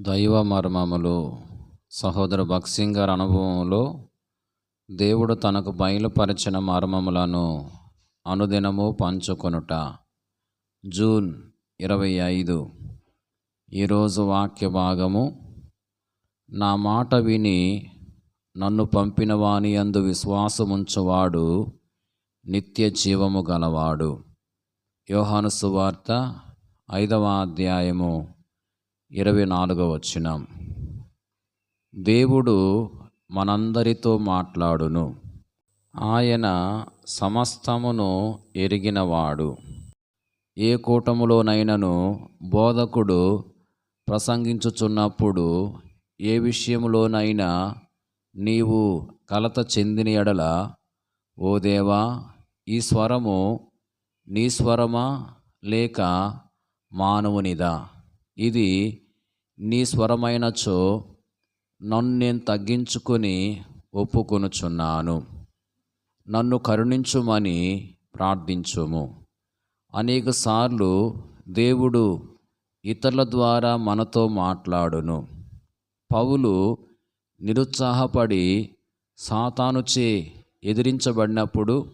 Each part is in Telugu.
దైవ మర్మములు సహోదర భక్సింగ్ గారి అనుభవంలో దేవుడు తనకు బయలుపరిచిన మర్మములను అనుదినము పంచుకొనుట. జూన్ ఇరవై ఐదు. ఈరోజు వాక్య భాగము నా మాట విని నన్ను పంపిన వాని అందు విశ్వాసముంచువాడు నిత్య జీవము గలవాడు. యోహాను సువార్త ఐదవ అధ్యాయము. ఇరవై నాలుగో వచ్చిన దేవుడు మనందరితో మాట్లాడును. ఆయన సమస్తమును ఎరిగినవాడు. ఏ కూటములోనైనను బోధకుడు ప్రసంగించుచున్నప్పుడు ఏ విషయంలోనైనా నీవు కలత చెందిన ఎడల ఓ దేవా ఈ స్వరము నీ స్వరమా లేక మానవునిదా? ఇది నీ స్వరమైనచో నన్ను నేను తగ్గించుకొని ఒప్పుకొనుచున్నాను. నన్ను కరుణించుమని ప్రార్థించుము. అనేకసార్లు దేవుడు ఇతరుల ద్వారా మనతో మాట్లాడును. పౌలు నిరుత్సాహపడి సాతానుచే ఎదిరించబడినప్పుడు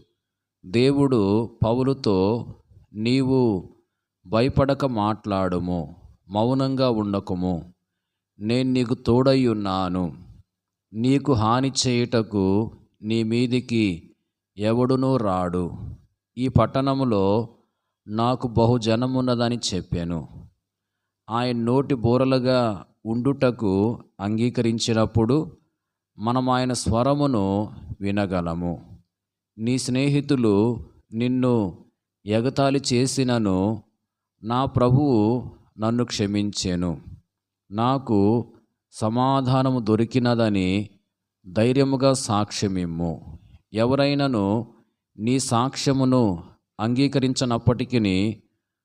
దేవుడు పౌలుతో నీవు భయపడక మాట్లాడుము. మౌనంగా ఉండకుము. నేను నీకు తోడై ఉన్నాను. నీకు హాని చేయుటకు నీ మీదికి ఎవడునూ రాడు. ఈ పట్టణములో నాకు బహుజనమున్నదని చెప్పాను. ఆయన నోటి బోరలుగా ఉండుటకు అంగీకరించినప్పుడు మనం ఆయన స్వరమును వినగలము. నీ స్నేహితులు నిన్ను ఎగతాళి చేసినను నా ప్రభువు నన్ను క్షమించాను. నాకు సమాధానము దొరికినదని ధైర్యముగా సాక్ష్యమిమ్ము. ఎవరైనాను నీ సాక్ష్యమును అంగీకరించినప్పటికీ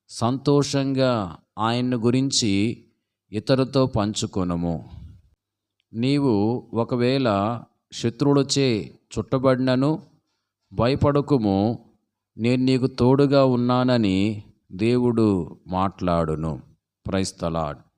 సంతోషంగా ఆయన్ను గురించి ఇతరుతో పంచుకొనము. నీవు ఒకవేళ శత్రువులచే చుట్టబడినను భయపడకుము నేను నీకు తోడుగా ఉన్నానని దేవుడు మాట్లాడును. Raise the Lord.